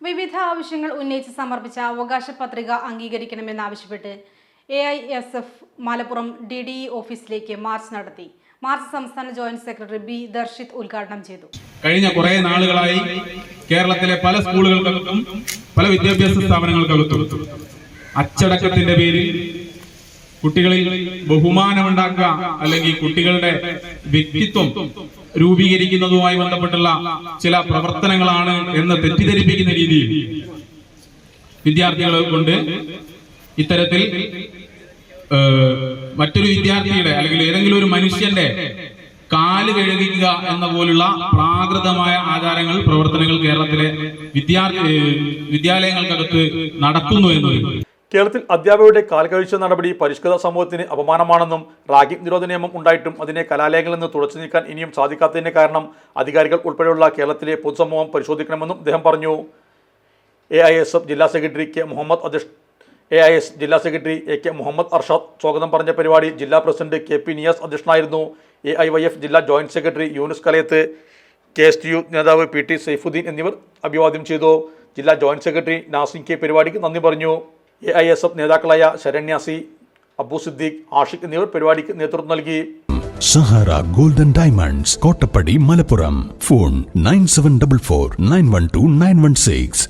വിവിധ ആവശ്യങ്ങൾ ഉന്നയിച്ച് സമർപ്പിച്ച അവകാശ പത്രിക അംഗീകരിക്കണമെന്നാവശ്യപ്പെട്ട് A I S F Malappuram D D E ഓഫീസിലേക്ക് മാർച്ച് നടത്തി. മാർച്ച് സംസ്ഥാന ജോയിന്റ് സെക്രട്ടറി ബി ദർശിത് ഉദ്ഘാടനം ചെയ്തു. കഴിഞ്ഞ കുറെ നാളുകളായി കേരളത്തിലെ പല സ്കൂളുകൾക്കകത്തും പല വിദ്യാഭ്യാസ സ്ഥാപനങ്ങൾക്കകത്തും അച്ചടക്കത്തിന്റെ പേരിൽ കുട്ടികളിൽ ബഹുമാനമുണ്ടാക്കുക അല്ലെങ്കിൽ കുട്ടികളുടെ വ്യക്തിത്വം രൂപീകരിക്കുന്നതുമായി ബന്ധപ്പെട്ടുള്ള ചില പ്രവർത്തനങ്ങളാണ് എന്ന് തെറ്റിദ്ധരിപ്പിക്കുന്ന രീതിയിൽ വിദ്യാർത്ഥികളെ കൊണ്ട് ഇത്തരത്തിൽ മറ്റൊരു വിദ്യാർത്ഥിയുടെ അല്ലെങ്കിൽ ഏതെങ്കിലും ഒരു മനുഷ്യന്റെ കാൽ കഴുകിക്കുക എന്ന പോലുള്ള പ്രാകൃതമായ ആചാരങ്ങൾ പ്രവർത്തനങ്ങൾ കേരളത്തിലെ വിദ്യാർത്ഥി വിദ്യാലയങ്ങൾക്കകത്ത് നടക്കുന്നു എന്നത് കേരളത്തിൽ അധ്യാപകരുടെ കാൽകഴിച്ച നടപടി പരിഷ്കൃത സമൂഹത്തിന് അപമാനമാണെന്നും റാഗിംഗ് നിരോധന നിയമം ഉണ്ടായിട്ടും അതിനെ കലാലയങ്ങളിൽ നിന്ന് തുടച്ചു നീക്കാൻ ഇനിയും സാധിക്കാത്തതിന് കാരണം അധികാരികൾ ഉൾപ്പെടെയുള്ള കേരളത്തിലെ പൊതുസമൂഹം പരിശോധിക്കണമെന്നും അദ്ദേഹം പറഞ്ഞു. എ ഐ എസ് എഫ് ജില്ലാ secretary K Muhammad Adhish A I S ജില്ലാ secretary A K Muhammad Arshad സ്വാഗതം പറഞ്ഞ പരിപാടി ജില്ലാ പ്രസിഡന്റ് കെ പി നിയാസ് അധ്യക്ഷനായിരുന്നു. എ ഐ വൈ എഫ് ജില്ലാ joint secretary Yunus Kalayath K S U നേതാവ് പി ടി സൈഫുദ്ദീൻ എന്നിവർ അഭിവാദ്യം ചെയ്തു. ജില്ലാ ജോയിന്റ് സെക്രട്ടറി നാസിം കെ പരിപാടിക്ക് നന്ദി പറഞ്ഞു. എ ഐ എസ് എഫ് നേതാക്കളായ ശരണ്യാസി അബു സിദ്ദീഖ് ആഷിഖ് എന്നിവർ പരിപാടിക്ക് നേതൃത്വം നൽകി. Sahara golden diamonds Kottappadi Malappuram. Phone nine seven double four nine one two nine one six.